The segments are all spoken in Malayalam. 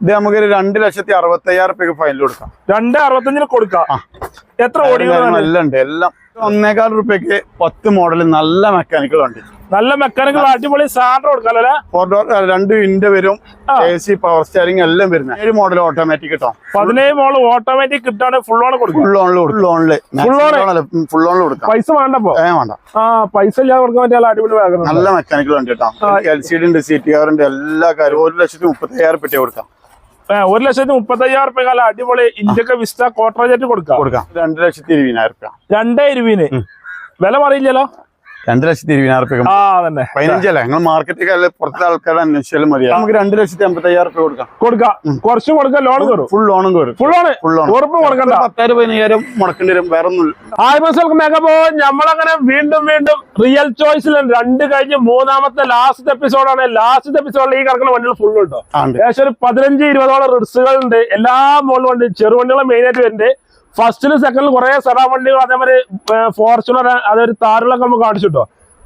ഇത് നമുക്ക് രണ്ട് ലക്ഷത്തി അറുപത്തി അയ്യായിരം റുപ്യക്ക് ഫൈനൽ കൊടുക്കാം. രണ്ട് അറുപത്തഞ്ചിന് കൊടുക്കാം. എത്ര എല്ലാം ഉണ്ട്. എല്ലാം. ഒന്നേകാൽ റുപ്യക്ക് പത്ത് മോഡൽ നല്ല മെക്കാനിക്കൽ ഉണ്ട് നല്ല മെക്കാനിക്കൽ അടിപൊളി സാധനം കൊടുക്കാം അല്ലേ? ഫോർ ഡോർ രണ്ട് വിൻഡോ വരും. എ സി പവർ സ്റ്റിയറിംഗ് എല്ലാം വരുന്ന. ഏഴ് മോഡൽ ഓട്ടോമാറ്റിക് കിട്ടാം. പതിനേഴ് മോഡൽ ഓട്ടോമാറ്റിക് കിട്ടാണ് ഫുൾ ഓൺ കൊടുക്കും. ഫുൾ ഓണിൽ ഫുൾ on? ഫുൾ ഓണിൽ കൊടുക്കാം. പൈസ വേണ്ടപ്പോ? ഏ വേണ്ട. ആ പൈസ ഇല്ലാതെ കൊടുക്കാൻ പറ്റിയ അടിപൊളി വേഗം നല്ല മെക്കാനിക്കൽ വണ്ടി കേട്ടോ. എൽ സി ഡി ഉണ്ട് സി ടി ആർ ഉണ്ട് എല്ലാ കാര്യവും. ഒരു ലക്ഷത്തി മുപ്പത്തി അയ്യായിരം കൊടുക്കാം. ഒരു ലക്ഷത്തി മുപ്പത്തി അയ്യായിരം റുപ്യ കാലം അടിപൊളി ഇന്ത്യയ്ക്ക് വിസ്റ്റ കോട്ടറേജറ്റ് കൊടുക്കാം. കൊടുക്കാം. രണ്ട് ലക്ഷത്തി ഇരുപതിനായിരം റുപ്യ. രണ്ടേ ഇരുപതിന്. വില പറയില്ലല്ലോ? രണ്ട് ലക്ഷത്തി ഇരുപതിനായിരം രൂപ ആ തന്നെ പതിനഞ്ചല്ലേ? നിങ്ങൾ മാർക്കറ്റിൽ പുറത്തെ ആൾക്കാരെ അന്വേഷിച്ചാലും മതി. നമുക്ക് രണ്ട് ലക്ഷത്തി അമ്പത്തി അയ്യായിരം റുപ്യ കൊടുക്കാം. കൊടുക്കാം. കുറച്ച് കൊടുക്കാം ലോൺ കയറും ഫുൾ ലോണും കയറും ഫുൾ ലോണ് ഫുൾ ലോൺ ഉറപ്പ് കൊടുക്കണ്ട. പത്തായിരം പതിനയ്യായിരം മുടക്കേണ്ടി വരും. വേറെ ഒന്നും ഹായ് മനസ്സിലാക്കും മേക്കപ്പോ നമ്മളങ്ങനെ വീണ്ടും വീണ്ടും റിയൽ ചോയ്സിൽ രണ്ട് കഴിഞ്ഞ് മൂന്നാമത്തെ ലാസ്റ്റ് എപ്പിസോഡാണ് ലാസ്റ്റ് എപ്പിസോഡിൽ ഈ കിടക്കുന്ന വണ്ടികൾ ഫുൾ ഉണ്ടോ. ഏകദേശം ഒരു പതിനഞ്ച് ഇരുപതോളം റിഡ്സുകൾ ഉണ്ട് എല്ലാ മോഡൽ വണ്ടി ചെറുവണ്ടികളും മെയിൻ ആയിട്ട് വരുന്നുണ്ട്. ഫസ്റ്റിലും സെക്കൻഡിലും കുറെ സെഡാ വണ്ടികൾ അതേമാതിരി ഫോർച്യൂണർ അതൊരു താറുകളൊക്കെ നമുക്ക് കാണിച്ചിട്ടോ.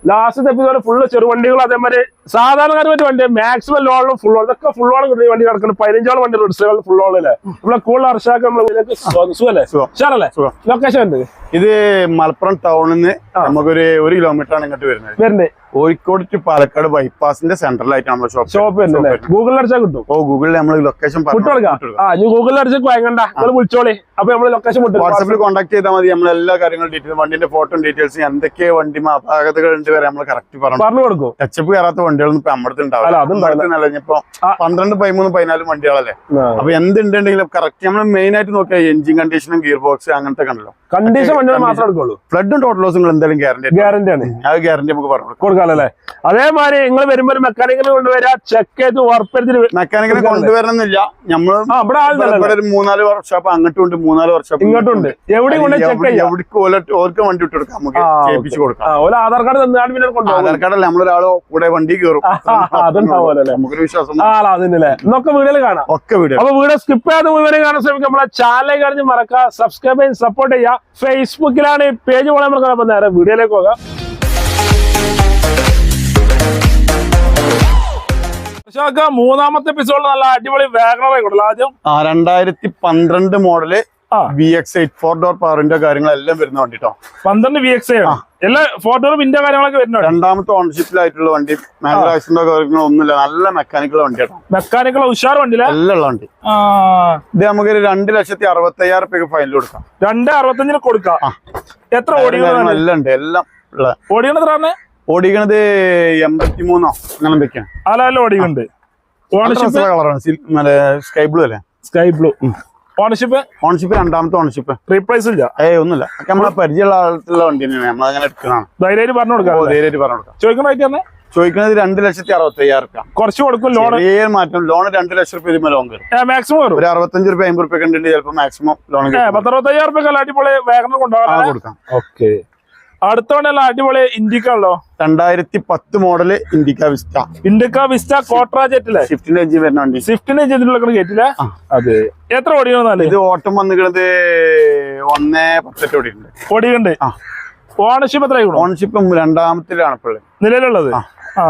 ലാസ്റ്റ് എപ്പിസോഡ് ഫുള്ള് ചെറുവണ്ടികൾ അതേമാതിരി സാധാരണക്കാരുമായിട്ട് വണ്ടി മാക്സിമം ലോണും ഫുൾ ഓൺ ഇതൊക്കെ ഫുൾ ഓൺ കിട്ടുന്ന വണ്ടി കിടക്കുന്നത് പതിനഞ്ചോളം വണ്ടി റിഡ്സുകൾ ഫുൾ ഓൾ അല്ലേ നമ്മളെ കൂടുതൽ അർഷാക്ക് നമ്മളെ സുഖല്ലേ. ഷാറല്ലേ. ലൊക്കേഷൻ ഉണ്ട് ഇത് മലപ്പുറം ടൗണിൽ നിന്ന് നമുക്കൊരു ഒരു കിലോമീറ്റർ ആണ് ഇങ്ങോട്ട് വരുന്നത്. വരുന്നത്. കോഴിക്കോട് ടു പാലക്കാട് ബൈപ്പാസിന്റെ സെന്ററിലായിട്ട് നമ്മുടെ ഷോപ്പ് ഷോപ്പ് ഗൂഗിളിൽ അടിച്ചാൽ കിട്ടും. ഓ ഗൂഗിളിൽ നമ്മൾ ലൊക്കേഷൻ ഗൂഗിളിൽ അടിച്ചാൽ നിങ്ങൾ വിളിച്ചോളി. അപ്പൊ നമ്മൾ ലൊക്കേഷൻ വാട്സാപ്പിൽ കോൺടാക്ട് ചെയ്താൽ മതി. നമ്മൾ എല്ലാ കാര്യങ്ങളും ഡീറ്റെയിൽ വണ്ടിന്റെ ഫോട്ടോ ഡീറ്റെയിൽസ് എന്തൊക്കെ വണ്ടി അപാകതകൾ ഉണ്ട് വരെ നമ്മൾ കറക്റ്റ് പറഞ്ഞു. പറഞ്ഞു കൊടുക്കും. ടച്ചപ്പ് കയറാത്ത വണ്ടികളൊന്നും ഇപ്പൊ നമ്മുടെ. ഉണ്ടാവില്ല. ഇപ്പൊ. പന്ത്രണ്ട് പതിമൂന്ന് പതിനാല് വണ്ടികളല്ലേ? അപ്പൊ എന്തുണ്ടെങ്കിലും കറക്റ്റ് നമ്മൾ മെയിൻ ആയിട്ട് നോക്കിയാൽ എഞ്ചിൻ കണ്ടീഷനും ഗിയർ ബോക്സ് അങ്ങനത്തെ കണ്ടല്ലോ കണ്ടീഷൻ മാത്രമേ എടുക്കുള്ളൂ. ഫ്ലഡും ടോട്ടൽ ലോസും എന്തായാലും ഗ്യാരണ്ടി ഗ്യാരണ്ടി ആണ്. ആ ഗ്യാരണ്ടി നമുക്ക് പറഞ്ഞു കൊടുക്കാം. കൊടുക്കാമല്ലേ അതേമാതിരി നിങ്ങൾ വരുമ്പോൾ മെക്കാനിക്കൽ കൊണ്ടുവരാ ചെക്ക് ചെയ്ത് ഉറപ്പരുത്തി മെക്കാനിക്കൽ കൊണ്ടുവരണമെന്നില്ല. നമ്മൾ ആ ഇവിടെ ഒരു മൂന്നാൽ വർക്ക്ഷോപ്പ് അങ്ങോട്ടും ഉണ്ട്. മൂന്നാൽ വർക്ക്ഷോപ്പ് ഇങ്ങോട്ടും ഉണ്ട് എവിടെ കൊണ്ട് ചെക്ക് ചെയ്യാം. എവിടേക്ക് ഓർക്ക് വണ്ടി ഇട്ട് കൊടുക്കാം നമുക്ക് ചെയ്യിപ്പിച്ചു കൊടുക്കാം. ആധാർ കാർഡ് തന്നാണ് പിന്നെ കൊണ്ടുപോകും. ആധാർ കാർഡല്ല നമ്മളൊരാൾ കൂടെ വണ്ടി കയറും. അതുണ്ടാവുമല്ലോ നമുക്കൊരു വിശ്വാസം അതിനല്ലേ? എന്നൊക്കെ വീഡിയോയിൽ കാണാം. ഒക്കെ വീട് അപ്പൊ വീട് സ്കിപ്പ് ചെയ്യാതെ കാണാൻ ശ്രമിക്കാം നമ്മളെ ചാനൽ കഴിഞ്ഞ് മറക്കുക. സബ്സ്ക്രൈബ് ചെയ്ത് സപ്പോർട്ട് ചെയ്യുക. ഫേസ്ബുക്കിലാണ് പേജ് പോലെ നമ്മൾ കാണാൻ നേരെ വീഡിയോയിലേക്ക് പോകാം. മൂന്നാമത്തെ എപ്പിസോഡിൽ നല്ല അടിപൊളി കൊടുത്തു ആദ്യം? രണ്ടായിരത്തി പന്ത്രണ്ട് model V X eight four door പവറിന്റെ കാര്യങ്ങളെല്ലാം വരുന്ന വണ്ടിട്ടോ? പന്ത്രണ്ട് വി എക്സ് എല്ലാ എല്ലാ ഡോർ വിന്റെ കാര്യങ്ങളൊക്കെ വരുന്നുണ്ട് രണ്ടാമത്തെ ഓണർഷിപ്പിലായിട്ടുള്ള വണ്ടി മാനുവൽ ആക്സിഡന്റോ കാര്യങ്ങളോ ഒന്നുമില്ല നല്ല മെക്കാനിക്കൽ വണ്ടി കേട്ടോ മെക്കാനിക്കൽ ഉഷാർ വണ്ടിയില്ല? എല്ലാം വണ്ടി. ഇത് നമുക്ക് ഒരു രണ്ട് ലക്ഷത്തി അറുപത്തി അയ്യായിരം റുപ്യക്ക് ഫൈനൽ കൊടുക്കാം. രണ്ട് അറുപത്തഞ്ചിന് കൊടുക്കാം. എത്ര ഓടിക്കണം എല്ലാം ഉണ്ട്. എല്ലാം ഉള്ള. ഓടിക്കണത് ഓടിക്കണത് എൺപത്തി മൂന്നോ അങ്ങനെ എന്തൊക്കെയാണ് അല്ല അല്ല ഓടിക്കുന്നുണ്ട് കളറാണ് സ്കൈ ബ്ലൂ അല്ലേ? സ്കൈ ബ്ലൂ ഓണർഷിപ്പ് ഓണർഷിപ്പ് രണ്ടാമത്തെ ഓണർഷിപ്പ് റീപ്ലേസ് ഇല്ല. ഏ ഒന്നുമില്ല. നമ്മളെ പരിചയമുള്ള ആളുള്ള വണ്ടി തന്നെയാണ് നമ്മളങ്ങനെ എടുക്കുന്നതാണ്. ധൈര്യമായിട്ട് പറഞ്ഞു കൊടുക്കാം ധൈര്യം ധൈര്യമായിട്ട് പറഞ്ഞു കൊടുക്കാം. ചോദിക്കണ റേറ്റ് തന്നെ? ചോദിക്കുന്നത് രണ്ട് ലക്ഷത്തി അറുപത്തി അയ്യായിരം കുറച്ച് കൊടുക്കും ലോൺ ഏത് മാറ്റം. ലോൺ രണ്ട് ലക്ഷം രൂപ ഇതിന്മേൽ ലോൺ കയറും. മാക്സിമം വരും ഒരു അറുപത്തഞ്ച് രൂപ അമ്പത് റുപ്യ കണ്ടിട്ട് ചിലപ്പോൾ മാക്സിമം ലോൺ പത്തറുപത്തയ്യായിരം റുപ്യ അടിപൊളി വേഗം കൊണ്ടുപോകാം. കൊടുക്കാം. ഓക്കെ. അടുത്തൊണ്ടല്ല അടിപൊളി ഇൻഡിക്കാണല്ലോ രണ്ടായിരത്തി പത്ത് model Indica Vista Indica Vista കോട്രാ ജെറ്റിലെ ഷിഫ്റ്റിന്റെ എഞ്ചിൻ വരുന്ന വണ്ടി സ്വിഫ്റ്റിന് ചെയ്തിട്ടുള്ള കേട്ടില്ല അതെ. എത്ര ഓടിക്കണമെന്നല്ലേ ഇത് ഓട്ടം വന്നിരിക്കുന്നത് ഒന്നേ പത്തെട്ട് ഓടിയിട്ടുണ്ട്. ഓടിയുണ്ട്. ഓണർഷിപ്പ് എത്ര ഓണർഷിപ്പ് രണ്ടാമത്തിലാണ് ഇപ്പോൾ നിലവിലുള്ളത്? ആ. ആ.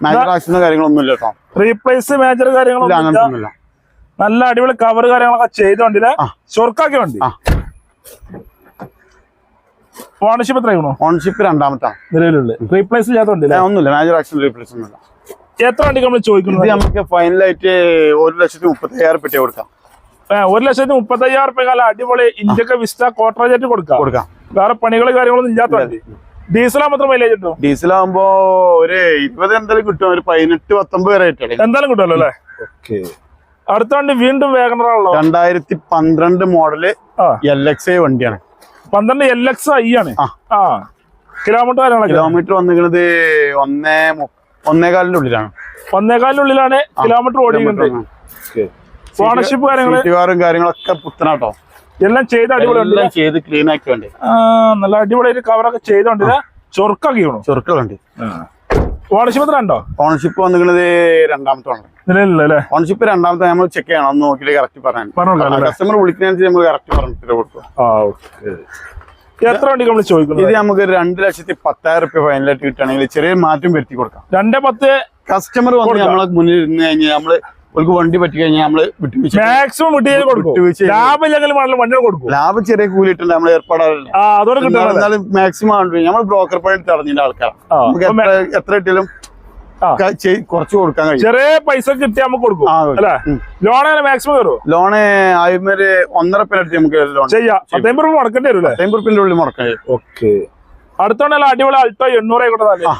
മാനുവൽ ആക്സിഡന്റ് കാര്യങ്ങളൊന്നും ഇല്ല കേട്ടോ. റീപ്ലേസ് മേജർ ഇല്ല കാര്യങ്ങളൊന്നും അങ്ങനത്തെ ഇല്ല. ഒന്നുമില്ല നല്ല അടിപൊളി കവർ കാര്യങ്ങളൊക്കെ ചെയ്തോണ്ടില്ല? ആ. ചൊർക്കാക്കിയ വണ്ടി. ഓണർഷിപ്പ് എത്ര ആയിക്കണോ ഓണർഷിപ്പ് രണ്ടാമത്താണ് നിലവിലുള്ളത്. റീപ്ലേസ് ചെയ്യാത്തോണ്ടില്ല? ഒന്നുമില്ല. മാനുവൽ ആക്സിഡന്റ് റീപ്ലേസ് ഒന്നുമില്ല. എത്ര വണ്ടി നമ്മൾ ചോദിക്കുന്നത്? നമുക്ക് ഫൈനലായിട്ട് ഒരു ലക്ഷത്തി മുപ്പത്തി അയ്യായിരം പെട്ടി കൊടുക്കാം ഒരു ലക്ഷത്തി മുപ്പത്തി അയ്യായിരം റുപ്യ കാലം അടിപൊളി ഇഞ്ചൊക്കെ വിസ്റ്റ കോട്ടറേജറ്റ് കൊടുക്കാം. കൊടുക്കാം. വേറെ പണികൾ കാര്യങ്ങളൊന്നും ഇല്ലാത്ത വണ്ടി. ഡീസലാ മാത്രം മൈലേജ് കിട്ടും ഡീസൽ ആകുമ്പോ ഒരു ഇരുപത് എന്തായാലും കിട്ടും. ഒരു പതിനെട്ട് പത്തൊമ്പത് വരെ ആയിട്ടേ എന്തായാലും കിട്ടുമല്ലോ അല്ലേ? ഓക്കെ. അടുത്ത വണ്ടി വീണ്ടും വേഗണറാണല്ലോ രണ്ടായിരത്തി പന്ത്രണ്ട് മോഡൽ എൽ എക്സ് ഐ വണ്ടിയാണ്. പന്ത്രണ്ട് എൽ എക്സ് ഐ ആണ്. ആ. കിലോമീറ്റർ കാര്യങ്ങളൊക്കെ? കിലോമീറ്റർ വന്നിരിക്കുന്നത് ഒന്നേ ഒന്നേകാലിന്റെ ഉള്ളിലാണ്. ഒന്നേകാലിനുള്ളിലാണ് കിലോമീറ്റർ ഓടിക്കുന്നത് ഓണർഷിപ്പ് കാര്യങ്ങൾ? സീറ്റുകാരും കാര്യങ്ങളൊക്കെ പുത്തനാട്ടോ. എല്ലാം ചെയ്ത് അടിപൊളി ചെയ്ത് ക്ലീൻ ആക്കി വേണ്ടി ആ, നല്ല അടിപൊളിയായിട്ട് കവറൊക്കെ ചെയ്തോണ്ടില്ല ചൊറുക്കൊക്കെ ചൊറുക്കുണ്ട് ഓണർഷിപ്പ് രണ്ടോ ഓണർഷിപ്പ് വന്നിരിക്കുന്നത് രണ്ടാമത്തെ ഓണർ ഓണർഷിപ്പ് രണ്ടാമത്തെ നമ്മൾ ചെക്ക് ചെയ്യണം. ഒന്ന് നോക്കിയിട്ട് കറക്റ്റ് പറയാൻ? കസ്റ്റമർ വിളിക്കുന്നതിനനുസരിച്ച് നമ്മൾ കറക്റ്റ് പറഞ്ഞിട്ട് കൊടുക്കും. ആ ഓക്കെ. എത്ര വണ്ടി നമ്മൾ ഇത് ചോദിക്കുന്നത് നമുക്ക് ഒരു രണ്ട് ലക്ഷത്തി പത്തായിരം റുപ്യ ഫൈനലായിട്ട് കിട്ടുകയാണെങ്കിൽ ചെറിയ മാറ്റം വരുത്തി കൊടുക്കാം. രണ്ടേ പത്ത് കസ്റ്റമർ വന്ന് നമ്മളെ മുന്നിൽ ഇരുന്ന് കഴിഞ്ഞാൽ നമ്മൾ അവർക്ക് വണ്ടി പറ്റി കഴിഞ്ഞാൽ നമ്മൾ വിട്ടുവീഴ്ച മാക്സിമം വിട്ടുവീഴ്ച ലാഭമില്ലെങ്കിലും വണ്ടികൾ കൊടുക്കും. ലാഭം ചെറിയ കൂലി ഇട്ടുണ്ട് നമ്മൾ ഏർപ്പാടാറില്ല അതോടെ എന്നാലും മാക്സിമം നമ്മൾ ബ്രോക്കർ പണി തടഞ്ഞിന്റെ ആൾക്കാരാണ് എത്ര കിട്ടിയാലും. കുറച്ച് കൊടുക്കാൻ കഴിയും. ചെറിയ പൈസ കിട്ടി നമുക്ക് കൊടുക്കും. ലോൺ മാക്സിമം കയറും? ലോണ് ആയുമൊരു ഒന്നര പേരടുത്ത് നമുക്ക് ലോൺ ചെയ്യാം. പത്തമ്പത് രൂപ മുടക്കേണ്ടി വരും അല്ലേ അമ്പത് റുപ്യന്റെ ഉള്ളിൽ മുടക്കാൻ കഴിയും. ഓക്കെ. അടുത്തോണ്ടല്ല അടിപൊളി അൾട്ടോ എണ്ണൂറ് ആയിക്കോട്ടെ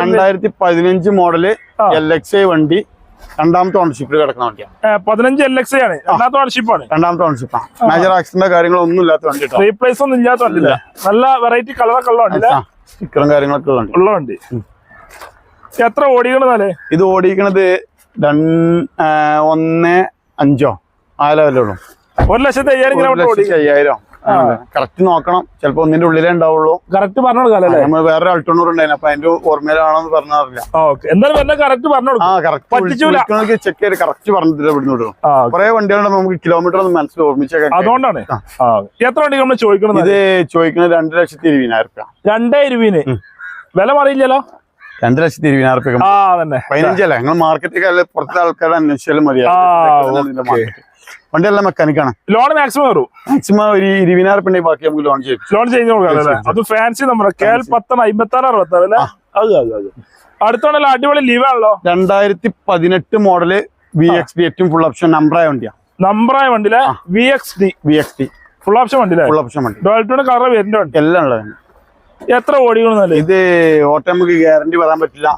രണ്ടായിരത്തി പതിനഞ്ച് മോഡൽ എൽ എക്സ് ഐ വണ്ടി. രണ്ടാമത്തെ ഓണർഷിപ്പിൽ കിടക്കുന്ന വണ്ടിയാണ്. പതിനഞ്ച് എൽ എക്സ് ആണ്. രണ്ടാമത്തെ ഓണർഷിപ്പാണ് രണ്ടാമത്തെ ഓണർഷിപ്പാണ് മേജർ ആക്സിഡന്റ് കാര്യങ്ങളൊന്നും ഇല്ലാത്ത വണ്ടി റീപ്ലേസ് ഒന്നും ഇല്ലാത്ത വണ്ടിയില്ല. നല്ല വെറൈറ്റി കളറൊക്കെ ഉള്ള വണ്ടി സ്റ്റിക്കറും കാര്യങ്ങളൊക്കെ ഉള്ള വണ്ടി. ഉള്ള വണ്ടി. എത്ര ഓടിക്കണതാലേ ഇത് ഓടിക്കണത് ഒന്ന് അഞ്ചോ? ആ ലെവലുള്ളൂ ഒരു ലക്ഷത്തി അയ്യായിരം കിലോമീറ്റർ അയ്യായിരം. കറക്റ്റ് നോക്കണം. ചിലപ്പോ ഒന്നിന്റെ ഉള്ളിലേ ഉണ്ടാവുള്ളൂ. കറക്റ്റ് പറഞ്ഞു കൊടുക്കാല്ലേ നമ്മൾ വേറെ അൾട്ടോണൂർ ഉണ്ടായിരുന്നു അപ്പൊ അതിന്റെ ഓർമ്മയിലാണോന്ന് എന്തായാലും വല്ല കറക്റ്റ്. കറക്റ്റ് ചെക്ക് ചെയ്ത് കറക്റ്റ് പറഞ്ഞിട്ട് ഇവിടുന്ന് വിടും. കുറെ വണ്ടികളുണ്ട് നമുക്ക് കിലോമീറ്റർ ഒന്നും മനസ്സിൽ ഓർമ്മിച്ചേക്കാം. അതുകൊണ്ടാണ്. എത്ര വണ്ടി നമ്മൾ ചോദിക്കണം ഇത് ചോദിക്കുന്നത് രണ്ട് ലക്ഷത്തി ഇരുപതിനായിരം രൂപ രണ്ടേ ഇരുപതിന്. വില പറയില്ലല്ലോ രണ്ട് ലക്ഷത്തി ഇരുപതിനായിരം രൂപ പതിനഞ്ചല്ലേ? നിങ്ങൾ മാർക്കറ്റിൽ പുറത്തെ ആൾക്കാരെ അന്വേഷിച്ചാലും മതി വണ്ടിയെല്ലാം മെക്കാനിക്കാണ്. ലോൺ മാക്സിമം വരും. മാക്സിമം ഒരു ഇരുപതിനായിരം ഉണ്ടെങ്കിൽ ബാക്കി നമുക്ക് ലോൺ ചെയ്യും. ലോൺ ചെയ്ത് കൊടുക്കാം അത് ഫാൻസി നമ്മുടെ കെ എൽ പത്തെണ്ണം അമ്പത്തി ആറ് അറുപത്തി ആറ് അല്ലേ? അത് അത് അത്. അടുത്തോണ്ടല്ലോ അടിപൊളി ലീവ് ആണല്ലോ. രണ്ടായിരത്തി പതിനെട്ട് മോഡൽ വി എക്സ് ഡി ഏറ്റവും ഫുൾ ഓപ്ഷൻ നമ്പറായ ആയ നമ്പറായ വണ്ടിയിലെ V X D V X D full option വണ്ടിയിലെ? ഫുൾ ഓപ്ഷൻ വണ്ടി. ഡോൾട്ടോടെ കളർ വരുന്ന വണ്ടി? എല്ലാം ഉള്ളത് എത്ര ഓടിക്കണമെന്നല്ലേ ഇത് ഓട്ടോ നമുക്ക് ഗ്യാരണ്ടി വരാൻ പറ്റില്ല.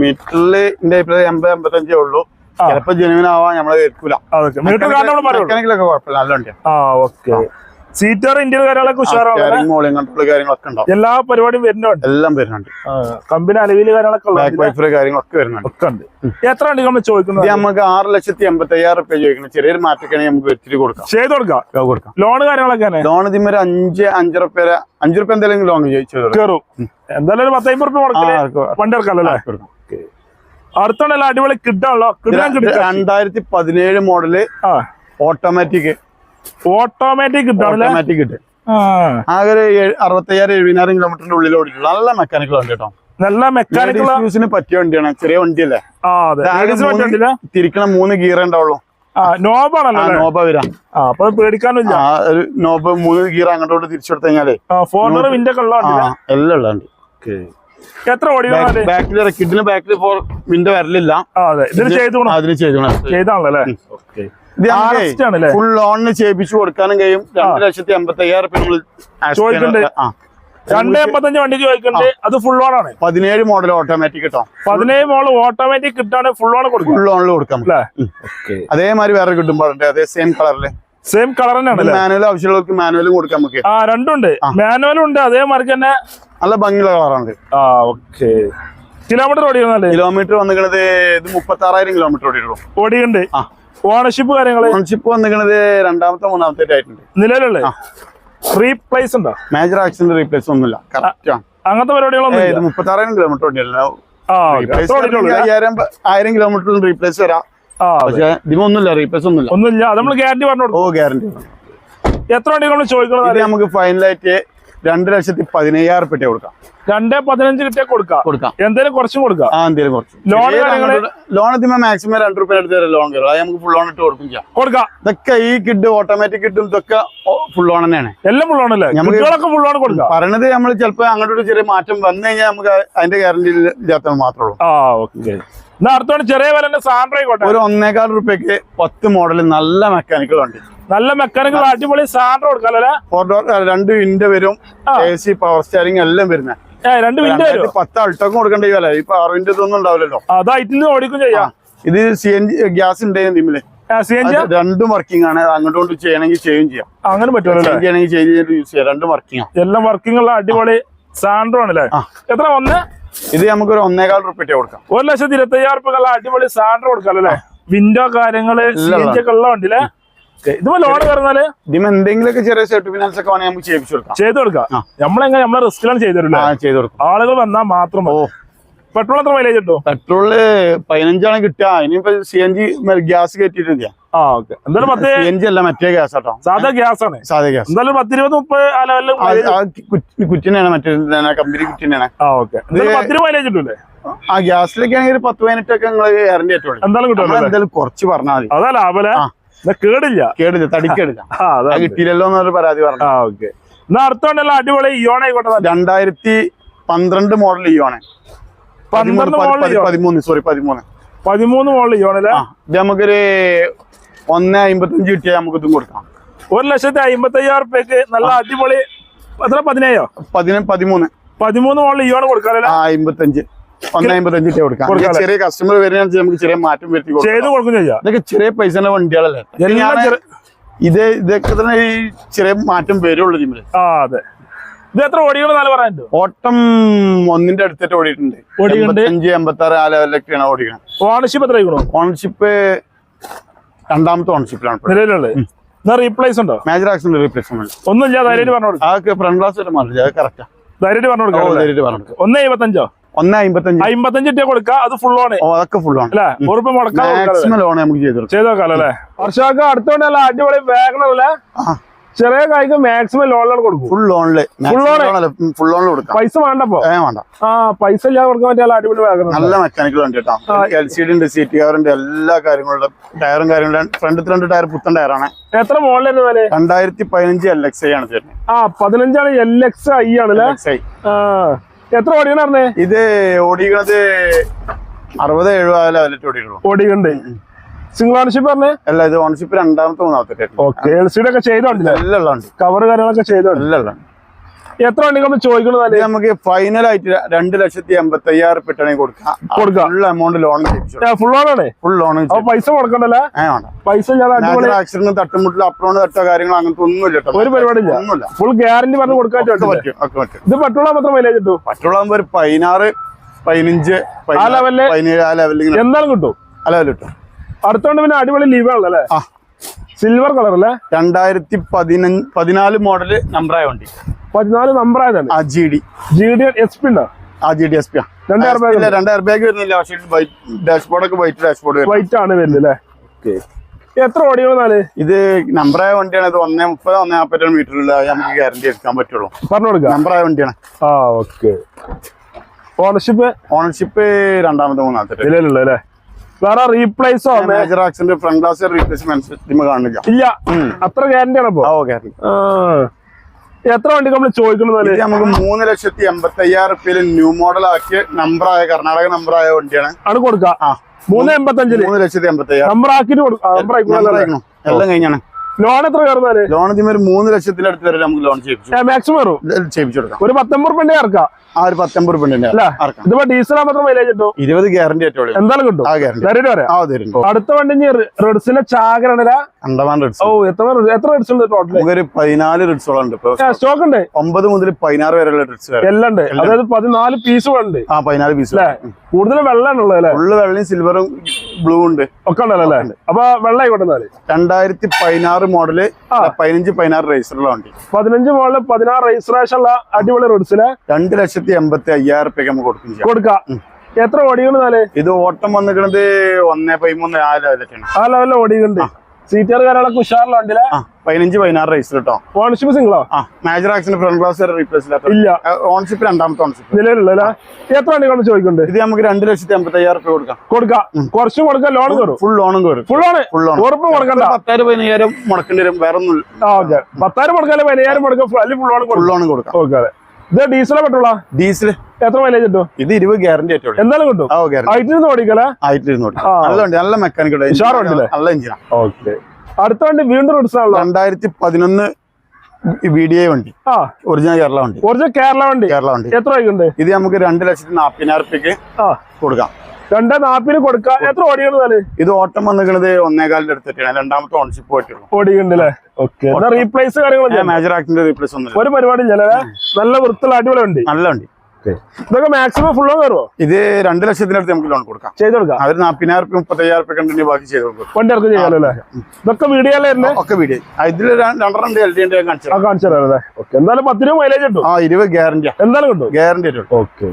മീറ്ററിൽ എന്റെ അഭിപ്രായം എൺപത് എൺപത്തഞ്ചേ ഉള്ളൂ. ചിലപ്പോ ജെനുവിൻ ആവാൻ നമ്മളെ കേൾക്കൂല അതൊക്കെ മീറ്റർ കാരണം നമ്മൾ പറയുള്ളൂ മെക്കാനിക്കലൊക്കെ കുഴപ്പമില്ല. നല്ല വണ്ടിയാണ് ആ ഓക്കെ. സീറ്റർ കാര്യങ്ങളൊക്കെ കാര്യങ്ങളൊക്കെ ഉണ്ടാവും. എല്ലാ പരിപാടിയും വരുന്നുണ്ട്? എല്ലാം വരുന്നുണ്ട്. കമ്പനി അലവിൽ കാര്യങ്ങളൊക്കെ ഉള്ള ബാക്ക് വൈഫർ കാര്യങ്ങളൊക്കെ വരുന്നുണ്ട്. ഒക്കെ ഉണ്ട്. എത്ര വണ്ടി നമ്മൾ ചോദിക്കുന്നത്? നമുക്ക് ആറ് ലക്ഷത്തി എൺപത്തി അയ്യായിരം റുപ്യ ചോദിക്കണം. ചെറിയൊരു മാറ്റൊക്കെ നമുക്ക് വെച്ചിട്ട് കൊടുക്കാം. ചെയ്ത് കൊടുക്കാം? കൊടുക്കാം. ലോൺ കാര്യങ്ങളൊക്കെ ലോൺ ഇതിന് ഒരു അഞ്ച് അഞ്ചര റുപ്യ അഞ്ചു റുപ്യ എന്തെങ്കിലും ലോൺ ചോദിച്ചു കയറും എന്തായാലും ഒരു പത്തമ്പത് റുപ്യ വണ്ടി അല്ലേ. അടുത്തോണ്ടല്ല അടിപൊളി കിട്ടാണല്ലോ കിട്ടാൻ കിട്ടും രണ്ടായിരത്തി പതിനേഴ് മോഡൽ ഓട്ടോമാറ്റിക് ഓട്ടോമാറ്റിക് കിട്ടാണല്ലേ ഓട്ടോമാറ്റിക് കിട്ടും ആകെ ഒരു അറുപത്തയ്യായിരം എഴുപതിനായിരം കിലോമീറ്ററിന്റെ ഉള്ളിൽ ഓടിയിട്ടുള്ളൂ നല്ല മെക്കാനിക്കൽ വണ്ടി കേട്ടോ. നല്ല മെക്കാനിക്കൽ യൂസിന് പറ്റിയ വണ്ടിയാണ് ചെറിയ വണ്ടിയല്ലേ? തിരിക്കണ മൂന്ന് ഗിയർ ഉണ്ടാവുള്ളൂ. നോബാണല്ലോ? നോബ വരാം. അപ്പൊ പേടിക്കാനില്ല. ആ ഒരു നോബ് മൂന്ന് ഗിയർ അങ്ങോട്ടോട്ട് തിരിച്ചെടുത്തു കഴിഞ്ഞാൽ എല്ലാം ഉള്ളതുണ്ട് എത്ര ഓടിക്കണല്ലേ ബാക്കിൽ കിഡിന് ബാക്കിൽ ഫോർ വിൻഡോ വരലില്ല. അതിന് ചെയ്തോണം? ചെയ്താണല്ലോ? ഫുൾ ലോണിന് ചെയ്യിപ്പിച്ചു കൊടുക്കാനും കഴിയും. രണ്ട് ലക്ഷത്തി എൺപത്തി അയ്യായിരം രണ്ട് എൺപത്തഞ്ച് വണ്ടി ചോദിക്കണ്ട്. അത് ഫുൾ ഓൺ ആണ്. പതിനേഴ് മോഡൽ ഓട്ടോമാറ്റിക് കേട്ടോ പതിനേഴ് മോഡൽ ഓട്ടോമാറ്റിക് കിട്ടാണ് ഫുൾ ഓൺ കൊടുക്കും. ഫുൾ ഓണിൽ കൊടുക്കാം. അതേമാതിരി വേറെ കിട്ടുമ്പോഴുണ്ട് അതേ സെയിം കളറിൽ സെയിം കളർ തന്നെയാണ് അല്ലേ മാനുവൽ ആവശ്യമുള്ളവർക്ക് മാനുവലും കൊടുക്കാം നമുക്ക്. ആ രണ്ടുണ്ട് മാനുവലും ഉണ്ട്. അതേമാതിരി തന്നെ നല്ല ഭംഗിയുള്ള കളറാണ് ആ ഓക്കെ. കിലോമീറ്റർ ഓടിക്കണല്ലേ കിലോമീറ്റർ വന്നിക്കണത് ഇത് മുപ്പത്തി ആറായിരം കിലോമീറ്റർ ഓടിയിട്ടുള്ളൂ ഓടിയുണ്ട് ആ. ഓണർഷിപ്പ് കാര്യങ്ങൾ ഓണർഷിപ്പ് വന്നിക്കണത് രണ്ടാമത്തെ മൂന്നാമത്തെ ആയിട്ടുണ്ട്. നിലവിലുള്ള റീപ്ലേസ് ഉണ്ടോ? മേജർ ആക്സിഡന്റ് റീപ്ലേസ് ഒന്നുമില്ല. കറക്റ്റ് അങ്ങനത്തെ പരിപാടികളൊന്നും ഇത് മുപ്പത്തി ആറായിരം കിലോമീറ്റർ ഓടിയല്ലോ? അയ്യായിരം ആയിരം കിലോമീറ്ററിൽ റീപ്ലേസ് വരാം. ആ ഇതിമൊന്നുമില്ല റീപ്ലേസ് ഒന്നുമില്ല ഒന്നുമില്ല. നമ്മൾ ഗ്യാരണ്ടി പറഞ്ഞു ഓ ഗ്യാരണ്ടി എത്ര വണ്ടി നമ്മൾ ചോദിക്കണം നമുക്ക് ഫൈനലായിട്ട് രണ്ട് ലക്ഷത്തി പതിനയ്യായിരം റുപ്യ കൊടുക്കാം. രണ്ടേ പതിനഞ്ച് കിട്ടിയാൽ കൊടുക്കാം. കൊടുക്കാം. എന്തേലും കുറച്ചും കൊടുക്കാം. ആ എന്തെങ്കിലും കുറച്ച്. ലോൺ ലോൺ എത്തുമ്പോ മാക്സിമം രണ്ട് റുപ്യ എടുത്ത് തരാം ലോൺ കയറും അത് നമുക്ക് ഫുൾ ലോൺ ഇട്ട് കൊടുക്കും ചെയ്യാം. കൊടുക്കാം. ഇതൊക്കെ ഈ കിഡ് ഓട്ടോമാറ്റിക് കിട്ടും ഇതൊക്കെ ഫുൾ ലോൺ തന്നെയാണ്. എല്ലാം ഫുൾ ലോൺ അല്ലേ? കുട്ടികളൊക്കെ ഫുൾ ലോൺ കൊടുക്കാം. പറയണത് നമ്മൾ ചിലപ്പോ അങ്ങോട്ടൊരു ചെറിയ മാറ്റം വന്നു കഴിഞ്ഞാൽ നമുക്ക് അതിന്റെ ഗ്യാരണ്ടി ഇല്ലാത്ത മാത്രമേ ഉള്ളൂ. ആ ഓക്കെ അടുത്തോണ്ട് ചെറിയ വില സാൻഡ്രോ ഒരു ഒന്നേകാൽ റുപ്യക്ക് പത്ത് മോഡൽ നല്ല മെക്കാനിക്കൽ വണ്ടി. നല്ല മെക്കാനിക്കൽ അടിപൊളി സാധനം കൊടുക്കാം അല്ലേ? ഫോർ ഡോർ രണ്ട് വിൻഡോ വരും. എ സി പവർ സ്റ്റാരിങ് എല്ലാം വരുന്നത് രണ്ട് വിൻഡോ വരും പത്ത് അൾട്ടൊക്കെ കൊടുക്കേണ്ട വില ഈ പവർ വിൻഡോ ഇതൊന്നും ഉണ്ടാവില്ലല്ലോ. അതായിട്ട് ഓടിക്കും ചെയ്യാം. ഇത് സി എൻ ജി ഗ്യാസ് ഉണ്ടായിരുന്നു ഇതിമിൽ രണ്ടും വർക്കിംഗ് ആണ്. അങ്ങോട്ട് കൊണ്ട് ചെയ്യണമെങ്കിൽ ചെയ്യും ചെയ്യാം. അങ്ങനെ പറ്റുമല്ലോ അല്ലേ? ചെയ്യണമെങ്കിൽ ചെയ്ത് യൂസ് ചെയ്യാം. രണ്ടും വർക്കിംഗ് എല്ലാം വർക്കിംഗ് ഉള്ള അടിപൊളി സാൻഡ്രോ ആണല്ലേ. എത്ര ഒന്ന് ഇത് നമുക്ക് ഒരു ഒന്നേകാൽ റുപ്യ കൊടുക്കാം. ഒരു ലക്ഷത്തി ഇരുപത്തി അയ്യായിരം അടിപൊളി സാൻഡ്രോ കൊടുക്കാം അല്ലേ? വിൻഡോ കാര്യങ്ങൾ ഉള്ള വണ്ടിയില്ലേ ഇതുമ്പോ ലോൺ കയറുന്നാൽ ഇതിന് എന്തെങ്കിലുമൊക്കെ ചെറിയ സെർട്ട് ഫിനാൻസ് ഒക്കെ വേണമെങ്കിൽ നമുക്ക് ചെയ്യിപ്പിച്ചു കൊടുക്കാം. ചെയ്ത് കൊടുക്കാം. ആ. നമ്മളെങ്ങനെ നമ്മളെ റിസ്കിലാണ് ചെയ്തു തരില്ലേ ആ ചെയ്ത് കൊടുക്കും. ആളുകൾ വന്നാൽ മാത്രം പെട്രോൾ എത്ര മൈലേജ് കിട്ടും? പെട്രോൾ പതിനഞ്ചാണ് കിട്ടുക. ഇനിയിപ്പോ സി എൻ ജി ഗ്യാസ് കയറ്റിയിട്ടില്ല. ആ ഓക്കെ എന്തായാലും പത്ത് സി എൻ ജി അല്ല മറ്റേ ഗ്യാസ് സാധാ ഗ്യാസ് ആണ് സാധാ ഗ്യാസ്. എന്തായാലും പത്ത് ഇരുപത് മുപ്പത് ആ ലെവലിൽ കുറ്റിനാണ് മറ്റേ കമ്പനി കുറ്റിനാണ് ആ ഓക്കെ മൈലേജ് കിട്ടൂലേ? ആ ഗ്യാസിലൊക്കെ ആണെങ്കിൽ പത്ത് പതിനെട്ടൊക്കെ നിങ്ങൾ ആയിട്ടുള്ളൂ എന്തായാലും കുറച്ച് പറഞ്ഞാൽ മതി. അതാ ലാഭല്ലേ ആ. ഇത് കേടില്ല. കേടില്ല അത് കിട്ടിയില്ലല്ലോ എന്നൊരു പരാതി പറഞ്ഞു ആ ഓക്കെ. എന്നാ അടുത്തോണ്ടല്ലോ അടിപൊളി ഇയോണ ആയിക്കോട്ടെ. രണ്ടായിരത്തി പന്ത്രണ്ട് മോഡൽ ഇയോണെ ഇയോൺ. പതിമൂന്ന് സോറി പതിമൂന്ന് പതിമൂന്ന്. മോഡൽ ഇയോണല്ലേ ഇത് നമുക്കൊരു ഒന്ന് അമ്പത്തഞ്ച് കിട്ടിയാൽ നമുക്ക് ഇതും കൊടുക്കാം. ഒരു ലക്ഷത്തി അമ്പത്തി അയ്യായിരം റുപ്യക്ക് നല്ല അടിപൊളി എത്ര? പതിനേഴോ? പതിന പതിമൂന്ന്. പതിമൂന്ന് മോഡൽ ഇയോണ കൊടുക്കാറല്ലേ? ആ അമ്പത്തഞ്ച് ഒന്ന് അമ്പത്തഞ്ച് കിട്ടിയാൽ കൊടുക്കാം. ചെറിയ കസ്റ്റമർ വരുന്ന നമുക്ക് ചെറിയ മാറ്റം വരുത്തി ചെയ്ത് കൊടുക്കും ചെയ്യാം. ഇതൊക്കെ ചെറിയ പൈസ വണ്ടികളല്ലേ? ഇത് ഇതൊക്കെ തന്നെ ഈ ചെറിയ മാറ്റം വരുള്ളൂ ജിമ്മിൽ ആ അതെ. ഇത് എത്ര ഓടിക്കണം നല്ല പറയാനുണ്ടോ ഓട്ടം ഒന്നിന്റെ അടുത്തിട്ട് ഓടിയിട്ടുണ്ട്. ഓടിയിട്ടുണ്ട്. അഞ്ച് എൺപത്തി ആറ് ആ ലെവലിലൊക്കെയാണ് ഓടിക്കുന്നത് ഓണർഷിപ്പ് എത്ര ഓണർഷിപ്പ് രണ്ടാമത്തെ ഓണർഷിപ്പിലാണ്. നിലവിലുള്ളത്. റീപ്ലേസ് ഉണ്ടോ? മേജർ ആക്സിഡന്റ് റീപ്ലേസ്മെന്റ് ഒന്നും ഇല്ല ധൈര്യമായിട്ട് പറഞ്ഞു അതൊക്കെ ഫ്രണ്ട് ക്ലാസ് വരെ മാറില്ല അത് കറക്റ്റാ ധൈര്യമായിട്ട് പറഞ്ഞു കൊടുക്കാം പറഞ്ഞു ഒന്ന് എഴുപത്തഞ്ചോ ഒന്ന് അമ്പത്തഞ്ച് അമ്പത്തഞ്ച് ഇട്ടിയാ അത് ഫുൾ ഓൺ അതൊക്കെ ഫുൾ ആണ്. അല്ലേ? ഉറപ്പ് മുടക്കാൻ മാക്സിമം ലോൺ നമുക്ക് ചെയ്തു കൊടുക്കാം. ചെയ്ത് നോക്കാലോ അല്ലേ? വർഷമൊക്കെ അടുത്തോണ്ടല്ല അടിപൊളി വാഗണർ ആ. ചെറിയ കായ്ക്ക് മാക്സിമം ലോണിലാണ് കൊടുക്കും. ഫുൾ ലോണിൽ ഫുൾ loan? ഫുൾ ലോണിൽ കൊടുക്കാം. പൈസ വേണ്ടപ്പോ വേണ്ട. ആ പൈസ ഇല്ലാതെ കൊടുക്കാൻ പറ്റിയ അടിപൊളി നല്ല മെക്കാനിക്കൽ വണ്ടി കേട്ടോ. എൽ സി ഡി ഉണ്ട് കവർ ഉണ്ട് എല്ലാ കാര്യങ്ങളും ടയറും കാര്യങ്ങളും ഫ്രണ്ടിൽ രണ്ട് ടയർ പുത്തൻ ടയറാണ്. എത്ര മോഡലായിരുന്നു വില രണ്ടായിരത്തി പതിനഞ്ച് എൽ എക്സ് ഐ ആണ് തരുന്നത് ആ പതിനഞ്ചാണ് എൽ എക്സ് ഐ ആണ് എൽ എക്സ് ഐ എത്ര ഓടിയാണ് ഇത് ഓടിക്കണത് അറുപത് എഴുപത് ലെവലിട്ട് ഓടിക്കുള്ളൂ ഓടിയുണ്ട് സിംഗിൾ ഓണർഷിപ്പ് പറഞ്ഞേ? അല്ല ഇത് ഓണർഷിപ്പ് രണ്ടാമത്തെ മൂന്നാമത്തെ ഓക്കെ എൽ ഡി ഒക്കെ ചെയ്തോണ്ടില്ല? കവർ കാര്യങ്ങളൊക്കെ ചെയ്തോണ്ട് എല്ലാം ഉള്ള വണ്ടി. എത്ര വണ്ടി നമ്മൾ ചോദിക്കുന്നത് നമുക്ക് ഫൈനൽ ആയിട്ട് രണ്ട് ലക്ഷത്തി എൺപത്തി അയ്യായിരം പെട്ടെങ്കിൽ കൊടുക്കാം കൊടുക്കാം. ഫുൾ എമൗണ്ട് ലോൺ ഫുൾ ലോണാണ് ഫുൾ ലോൺ പൈസ കൊടുക്കണ്ടല്ലേ? പൈസ ആക്സിഡന്റ് തട്ടുമുട്ടിൽ അപ്രോണ്ട് തട്ടോ കാര്യങ്ങൾ അങ്ങനത്തെ ഒന്നുമില്ല ഇല്ല ഒരു പരിപാടി ഒന്നുമില്ല. ഫുൾ ഗ്യാരണ്ടി പറഞ്ഞ് കൊടുക്കാൻ പറ്റും ഇത് പെട്രോൾ മാത്രം മൈലേജ് കിട്ടും? മറ്റുള്ളവർ ഒരു പതിനാറ് പതിനഞ്ച് ആ ലെവലിൽ പതിനേഴ് ആ ലെവലിൽ എന്തായാലും കിട്ടും? ആ ലെവലിൽ കിട്ടും. അടുത്തോണ്ട് പിന്നെ അടിപൊളി ലീവ് ആണല്ലേ? ആ. സിൽവർ കളർ അല്ലേ? രണ്ടായിരത്തി പതിനഞ്ച് പതിനാല് മോഡൽ നമ്പറായ വണ്ടി. പതിനാല് നമ്പർ ആയതാണ് ആ G D G D S P ഉണ്ടോ? ആ ജി ഡി എസ് പി രണ്ട് രണ്ട് എയർ ബാഗ് വരുന്നില്ല. പക്ഷേ ഡാഷ്ബോർഡ് ഒക്കെ വൈറ്റ് ഡാഷ്ബോർഡ് വൈറ്റ് ആണ് വരുന്നത് അല്ലേ? എത്ര ഓടിക്കണമെന്നാൽ ഇത് നമ്പറായ വണ്ടിയാണ്. ഇത് ഒന്നേ മുപ്പത് ഒന്നേ നാൽപ്പത്തി മീറ്ററിലുള്ള നമുക്ക് ഗ്യാരണ്ടി എടുക്കാൻ പറ്റുള്ളൂ. പറഞ്ഞു കൊടുക്കാം. നമ്പറായ വണ്ടിയാണ്. ആ ഓക്കെ ഓണർഷിപ്പ് ഓണർഷിപ്പ് രണ്ടാമത്തെ മൂന്നാമത്തെ. നിലവിലുള്ള അല്ലേ? വേറെ റീപ്ലേസോ മേജറാക്സിന്റെ ഫ്രണ്ട് ഗ്ലാസ് റീപ്ലേസ്മെന്റ് കാണുന്നില്ല. ഇല്ല. അത്ര ഗ്യാരണ്ടി ആണോ ഇപ്പൊ? എത്ര വണ്ടി നമ്മൾ ചോദിക്കുന്നത് നമുക്ക് മൂന്ന് ലക്ഷത്തി എൺപത്തി അയ്യായിരം റുപ്യയിൽ ന്യൂ മോഡൽ ആക്കിയ നമ്പറായ കർണാടക നമ്പറായ വണ്ടിയാണ്. ആണ് കൊടുക്കാം? മൂന്ന് എൺപത്തഞ്ചിൽ? മൂന്ന് ലക്ഷത്തി എൺപത്തി അയ്യായിരം നമ്പർ ആക്കിട്ട് കൊടുക്കാം എല്ലാം കഴിഞ്ഞാണ്. ലോൺ എത്ര കയറുന്നാൽ ലോൺ ഇതിന് ഒരു മൂന്ന് ലക്ഷത്തിന്റെ ലക്ഷത്തിനടുത്ത് വരെ നമുക്ക് ലോൺ ചെയ്യിപ്പിച്ചു. മാക്സിമം ചെയ്യിപ്പിച്ചു കൊടുക്കാം. ഒരു പത്തൊമ്പത് റുപ്യ ഇറക്കാം ആ ഒരു പത്തൊമ്പത് ഇതിപ്പോ ഡീസൽ മാത്രം മൈലേജ് കിട്ടും? ഇരുപത് ഗ്യാരണ്ടി ആയിട്ടുള്ളൂ എന്തായാലും കിട്ടും? അടുത്ത വണ്ടി റെഡ്സിന്റെ ചാകരണ അണ്ടമാൻ റെഡ്സ് ഓ എത്ര എത്ര റെഡ്സ് ഉണ്ട് ഒരു പതിനാല് റെഡ്സോളം ഉണ്ട്. സ്റ്റോക്ക് ഉണ്ട്? ഒമ്പത് മുതൽ പതിനാറ് വരെയുള്ള റെഡ്സ് വരെ എല്ലാം ഉണ്ട്. അതായത് പതിനാല് പീസ് ഉണ്ട്. ആ പതിനാല് പീസ് അല്ലേ? കൂടുതലും വെള്ളമാണ് ഉള്ളത് അല്ലേ? വെള്ളയും സിൽവറും ബ്ലൂ ഉണ്ട്. ഒക്കെ ഉണ്ടല്ലോ അല്ലേ? അപ്പൊ വെള്ളം ആയിക്കോട്ടെ രണ്ടായിരത്തി പതിനാറ് മോഡൽ. പതിനഞ്ച് പതിനാറ് റേസറുള്ള വണ്ടി. പതിനഞ്ച് മോഡൽ പതിനാറ് രജിസ്ട്രേഷൻ ഉള്ള അടിപൊളി റോഡ്സിലെ രണ്ട് ലക്ഷത്തി എൺപത്തി അയ്യായിരം റുപ്യക്ക് നമുക്ക് കൊടുക്കും. കൊടുക്കാം എത്ര ഓടികൾ ഇത് ഓട്ടം വന്നിരിക്കുന്നത് ഒന്നേ പതിമൂന്ന് ആ ലെവലൊക്കെയാണ് ആ ലെവലിൽ ഓടികളുണ്ട് സീറ്റർ കാര്യങ്ങളൊക്കെ പതിനഞ്ച് പതിനാറ് റേസ് കേട്ടോ ഓൺഷിപ്പ് സിംഗിളോ ആ? മേജർ ആക്സിന് ഫ്രണ്ട് ഗ്ലാസ് വരെ റീപ്ലേസ് ഇല്ല. ഓൺഷിപ്പ് രണ്ടാമത്തെ ഓൺഷിപ്പ് നിലവിലുള്ള എത്ര വണ്ടി കൊണ്ട് ചോദിക്കുന്നുണ്ട്? ഇത് നമുക്ക് രണ്ട് ലക്ഷത്തി അമ്പത്തി അയ്യായിരം റുപ്യ കൊടുക്കാം. കൊടുക്കാം. കുറച്ച് കൊടുക്കാം ലോൺ കയറും ഫുൾ ലോണും കയറും ഫുൾ ആണ്? ഫുൾ ലോൺ ഉറപ്പ് കൊടുക്കണ്ട പത്തായിരം പതിനയ്യായിരം മുടക്കേണ്ടി വരും. വേറെ ഒന്നും ഓക്കെ. പത്തായിരം കൊടുക്കാല്ലേ പതിനായിരം കൊടുക്കാം അല്ലെങ്കിൽ ഫുൾ ലോൺ ഫുൾ ലോൺ ലോണും കൊടുക്കാം. ഓക്കെ അതെ. ഇത് ഡീസലോ പെട്രോളാ? ഡീസൽ എത്ര മൈലേജ് കിട്ടും? ഇത് ഇരുപത് ഗ്യാരണ്ടി ആയിട്ടുള്ളൂ എന്തായാലും കിട്ടും. ആയിട്ടിരുന്ന് ഗ്യാരണ്ടി ഹൈറ്റിൽ നിന്ന് ഓടിക്കല്ലേ ആയിട്ട് ഇരുന്നോട്ട് ആ. നല്ല മെക്കാനിക്കൽ? നല്ല എഞ്ചിനാണ് ഓക്കെ. അടുത്ത വണ്ടി വീണ്ടും റെഡ്സാണല്ലോ? രണ്ടായിരത്തി പതിനൊന്ന് ബി ഡി ഐ വണ്ടി. ആ. ഒറിജിനൽ കേരള വണ്ടി. ഒറിജിനൽ കേരള വണ്ടി. കേരള വണ്ടി. എത്ര വൈകുണ്ട് ഇത് നമുക്ക് രണ്ട് ലക്ഷത്തി നാപ്പതിനായിരം കൊടുക്കാം. രണ്ടേ നാപ്പിന് കൊടുക്കാം. എത്ര ഓടിക്കണെന്നാൽ ഇത് ഓട്ടം വന്നിരിക്കുന്നത് ഒന്നേകാലിന്റെ അടുത്തിട്ടാണ് രണ്ടാമത്തെ ഓൺഷിപ്പ് പോയിട്ടുള്ളൂ ഓടിക്കുന്നുണ്ട് അല്ലേ? ഓക്കെ. റീപ്ലേസ് കാര്യങ്ങളൊക്കെ മേജർ ആക്ടിന്റെ റീപ്ലേസ് ഒന്നും ഒരു പരിപാടി ഇല്ല അല്ലേ നല്ല വൃത്തിയുള്ള അടിപൊളി ഉണ്ട് നല്ല ഉണ്ട് ഇതൊക്കെ മാക്സിമം ഫുള്ളോ കയറുമോ ഇത് രണ്ട് ലക്ഷത്തിനടുത്ത് നമുക്ക് ലോൺ കൊടുക്കാം. ചെയ്ത് കൊടുക്കാം. അവർ നാപ്പതിനായിരം റുപ്യ മുപ്പത്തയ്യായിരം റുപ്യ കണ്ടിന്യൂ ബാക്കി ചെയ്ത് കൊടുക്കും. വണ്ടി ഇറക്കി ചെയ്യാലോ അല്ലേ? ഇതൊക്കെ വീഡിയോ അല്ലേ ഒക്കെ വീഡിയോ. ഇതിൽ രണ്ടെണ്ണം എൽ ഡി കാണിച്ചു കാണിച്ചു തരാം അല്ലേ? ഓക്കെ. എന്തായാലും പത്ത് രൂപ മൈലേജ് കിട്ടും. ആ ഇരുപത് ഗ്യാരണ്ടിയാ എന്തായാലും കിട്ടും? ഗ്യാരണ്ടി ആയിട്ടുള്ളൂ ഓക്കെ.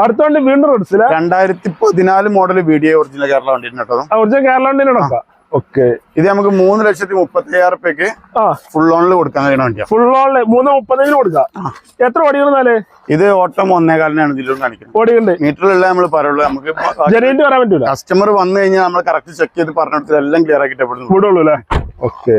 അടുത്ത വണ്ടി വീണ്ടും റെഡ്സിലെ? രണ്ടായിരത്തി പതിനാല് മോഡൽ വീഡിയോ ഒറിജിനൽ കേരള വണ്ടി കേട്ടോ. ഒറിജിനൽ കേരള വണ്ടി ഓക്കെ ഇത് നമുക്ക് മൂന്ന് ലക്ഷത്തി മുപ്പത്തി അയ്യായിരം റുപ്യക്ക് ഫുൾ ഓണിൽ കൊടുക്കാൻ കഴിയുന്ന വണ്ടിയാണ് ഫുൾ ലോണിൽ മൂന്ന് മുപ്പത്തഞ്ചിന് കൊടുക്കാം. എത്ര ഓടിക്കണെന്നാൽ ഇത് ഓട്ടം ഒന്നേകാലിനാണ് ഇതിലും കാണിക്കുന്നത്. ഓടികളുണ്ട് മീറ്ററിലുള്ള നമ്മൾ പറയുള്ളൂ നമുക്ക് ജനുവിന്റെ പറയാൻ പറ്റൂല. കസ്റ്റമർ വന്നു കഴിഞ്ഞാൽ നമ്മൾ കറക്റ്റ് ചെക്ക് ചെയ്ത് പറഞ്ഞെടുത്ത് എല്ലാം ക്ലിയർ ആക്കിയിട്ട് വിടുള്ളൂ അല്ലേ? ഓക്കെ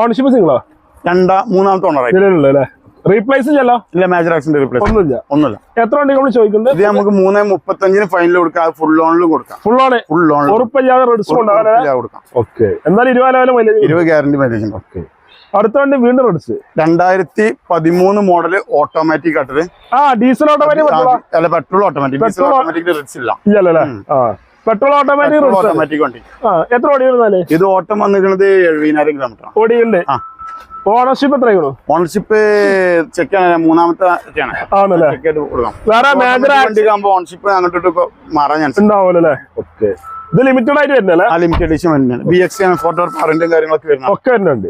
ഓണർഷിപ്പ് സിംഗിളോ രണ്ടാം മൂന്നാമത്തെ ഓണറായി അല്ലേ? റീപ്ലേസ് ചെയ്യല്ലോ ഇല്ല മേജർ ആക്സിന്റെ റീപ്ലേസ് ഒന്നുമില്ല. ഒന്നുമില്ല. എത്ര വണ്ടി നമ്മൾ ചോദിക്കുന്നത്? ഇത് നമുക്ക് മൂന്ന് മുപ്പത്തഞ്ചിന് ഫൈനൽ കൊടുക്കാം. ഫുൾ ലോണിലും കൊടുക്കാം. ഫുൾ ലോണ് ഫുൾ ലോൺ ഉറപ്പില്ലാതെ കൊടുക്കാം. ഓക്കെ എന്നാലും ഇരുപതിനായിരം മൈലേജ് ഇരുപത് ഗ്യാരണ്ടി മൈലേജ് ഉണ്ട്. ഓക്കെ അടുത്ത വണ്ടി വീണ്ടും റെഡ്സ് രണ്ടായിരത്തി പതിമൂന്ന് മോഡൽ ഓട്ടോമാറ്റിക് ആട്ടത് ആ ഡീസൽ ഓട്ടോമാറ്റിക് അല്ല പെട്രോൾ ഓട്ടോമാറ്റിക് ഡീസൽ ഓട്ടോമാറ്റിക് റെഡ്സ് ഇല്ല. ഇല്ലല്ലേ പെട്രോൾ ഓട്ടോമാറ്റിക് ഓട്ടോമാറ്റിക് വണ്ടി. എത്ര ഓടി വരുന്നാലേ ഇത് ഓട്ടം വന്നിരിക്കുന്നത് എഴുപതിനായിരം കിലോമീറ്റർ ഓടിയുണ്ട് ആ. ഓണർഷിപ്പ് എത്രയാണ്? ഓണർഷിപ്പ് ചെക്ക് മൂന്നാമത്തെ ആണല്ലേ? കൊടുക്കാം. വേറെ മേജർ ഓണർഷിപ്പ് അങ്ങോട്ട് മാറാൻ ചാൻസ് ഉണ്ടാവുമല്ലോ ഓക്കെ ഇത് ലിമിറ്റഡ് ആയിട്ട് വരുന്നല്ലേ ആ ലിമിറ്റഡ് എഡിഷൻ വരുന്നുണ്ട് ബി എക്സ് ആണ് ഫോട്ടോ പാറിന്റും കാര്യങ്ങളൊക്കെ വരുന്നത് ഒക്കെ വരുന്നുണ്ട്.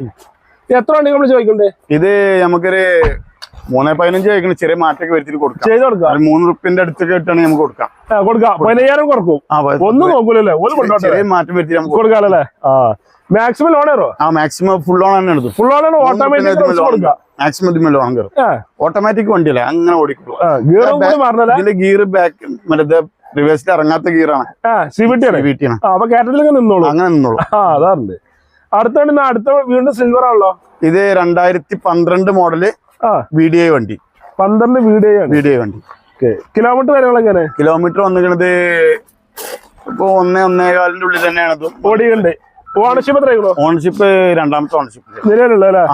എത്ര വണ്ടി നമ്മൾ ചോദിക്കണ്ടേ ഇത് നമുക്കൊരു മൂന്ന് പതിനഞ്ച് കഴിക്കണം ചെറിയ മാറ്റൊക്കെ വരുത്തിട്ട് കൊടുക്കാം. ചെയ്ത് കൊടുക്കാം. മൂന്ന് റുപ്യന്റെ അടുത്തൊക്കെ ഇട്ടാണെങ്കിൽ നമുക്ക് കൊടുക്കാം. കൊടുക്കാം. പതിനയ്യായിരം കുറക്കും. പ- ഒന്നും നോക്കൂലല്ലേ? ചെറിയ മാറ്റം വരുത്തി നമുക്ക് കൊടുക്കാം. അല്ലേ ആ. മാക്സിമം ലോൺ കയറോ ആ മാക്സിമം ഫുൾ ലോൺ തന്നെ എടുത്തു. ഫുൾ ലോൺ ഓട്ടോമാറ്റിക് മാക്സിമം ഇതിന് ലോൺ കയറും ഓട്ടോമാറ്റിക് വണ്ടിയല്ലേ അങ്ങനെ ഓടിക്കുള്ളൂ. ഇതിന്റെ ഗിയർ ബാക്ക് മറ്റേ റിവേഴ്സിൽ ഇറങ്ങാത്ത ഗിയറാണ് അപ്പൊ കേരളത്തിലേക്ക് നിന്നോളൂ. അങ്ങനെ നിന്നോളൂ. ആ അതാറുണ്ട്. അടുത്ത വണ്ടി അടുത്ത വീണ്ടും സിൽവർ ആണല്ലോ? ഇത് രണ്ടായിരത്തി പന്ത്രണ്ട് മോഡൽ വി ഡി ഐ വണ്ടി. പന്ത്രണ്ട് വിഡിഐ ആണ്. വി ഡി ഐ വണ്ടി. ഓക്കെ. കിലോമീറ്റർ കാര്യങ്ങൾ എങ്ങനെ? കിലോമീറ്റർ വന്നിരിക്കുന്നത് ഇപ്പൊ ഒന്നേ ഒന്നേകാലിന്റെ ഉള്ളിൽ തന്നെയാണ് ഓടിയുണ്ട് ഓണർഷിപ്പ് എത്രയാണോ ഓണർഷിപ്പ് രണ്ടാമത്തെ ഓണർഷിപ്പ് നിലവിലുള്ള അല്ലേ?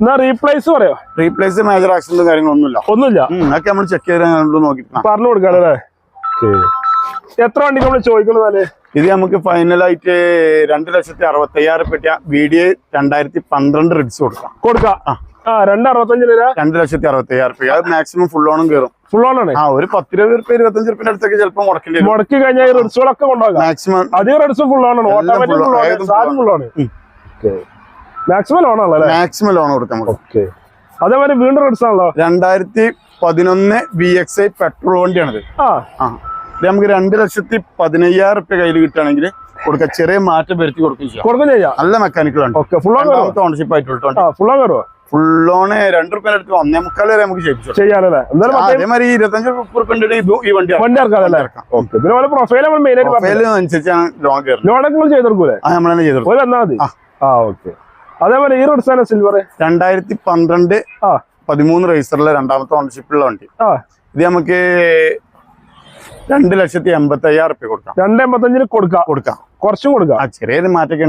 എന്നാ റീപ്ലേസ് പറയോ? റീപ്ലേസ് മേജർ ആക്സിഡന്റും കാര്യങ്ങളൊന്നുമില്ല ഒന്നുമില്ല. അതൊക്കെ നമ്മൾ ചെക്ക് ചെയ്ത് നോക്കി. പറഞ്ഞു കൊടുക്കാല്ലേ എത്ര വണ്ടി നമ്മൾ ചോദിക്കുന്നത് ഇത് നമുക്ക് ഫൈനലായിട്ട് രണ്ട് ലക്ഷത്തി അറുപത്തി അയ്യായിരം വീഡിയോ ഡി രണ്ടായിരത്തി പന്ത്രണ്ട് റിഡ്സ് കൊടുക്കാം. കൊടുക്കാം. രണ്ട് ലക്ഷത്തി അറുപത്തി അയ്യായിരം രൂപ അത് മാക്സിമം ഫുൾ ഓണും കയറും ഫുൾ ഓൺ ആണ് ആ ഒരു പത്ത് രൂപ രൂപ ഇരുപത്തഞ്ച് രൂപ അടുത്തൊക്കെ ചിലപ്പോൾ മുടക്കേണ്ടി മുടക്കി കഴിഞ്ഞാൽ റെഡ്സുകളൊക്കെ കൊണ്ടുപോകാം. മാക്സിമം അധികം റെഡ്സ് ഫുൾ ഓൺ ആണ്. ഫുൾ. മാക്സിമം ലോൺ ആണല്ലോ? മാക്സിമം ലോൺ കൊടുക്കാം നമുക്ക്. ഓക്കെ അതേപോലെ വീണ്ടും റെഡ്സ് ആണല്ലോ? രണ്ടായിരത്തി പതിനൊന്ന് ബി എക്സ് ഐ പെട്രോൾ വണ്ടിയാണത്. ആ. നമുക്ക് രണ്ട് ലക്ഷത്തി പതിനയ്യായിരം റുപ്യ കയ്യിൽ കിട്ടുകയാണെങ്കിൽ കൊടുക്കാം. ചെറിയ മാറ്റം വരുത്തി കൊടുക്കുകയും ചെയ്യാം. കൊടുക്കും ചെയ്യാം. നല്ല മെക്കാനിക്കൽ ആണ് ഓക്കെ ഫുൾ ഓണർഷിപ്പ് ആയിട്ടുള്ള ഫുൾ ഓൺ കയറുമോ ഫുൾ ലോണ് രണ്ട് റുപ്യ എടുത്ത് ഒന്നേ മുക്കാൽ വരെ നമുക്ക് ചെയ്യാനല്ലേ അതേമാതിരി ഇരുപത്തഞ്ച് റുപ്യ ഈ വണ്ടി വണ്ടി ഇറക്കാതല്ലേ ഇറക്കാം. ഓക്കെ. പിന്നെ പോലെ പ്രൊഫൈൽ നമ്മൾ മെയിൻ ആയിട്ട് പറഞ്ഞു പ്രൊഫൈലിന് അനുസരിച്ചാണ് ലോൺ കയറുന്നത്. ലോണൊക്കെ നിങ്ങൾ ചെയ്ത് കൊടുക്കൂലേ? അത് നമ്മൾ തന്നെ ചെയ്തു ഒരു എന്നാ മതി. ആ. ആ ഓക്കെ. അതേപോലെ ഈ റോഡ് സിൽവർ രണ്ടായിരത്തി പന്ത്രണ്ട് പതിമൂന്ന് റേസറിലെ രണ്ടാമത്തെ ഓണർഷിപ്പുള്ള വണ്ടി. ഇത് നമുക്ക് രണ്ട് ലക്ഷത്തി എൺപത്തി അയ്യായിരം റുപ്യ കൊടുക്കാം. രണ്ട് എൺപത്തഞ്ചിന് കൊടുക്കാം കൊടുക്കാം. കുറച്ചും കൊടുക്കാം ചെറിയ മാറ്റൊക്കെ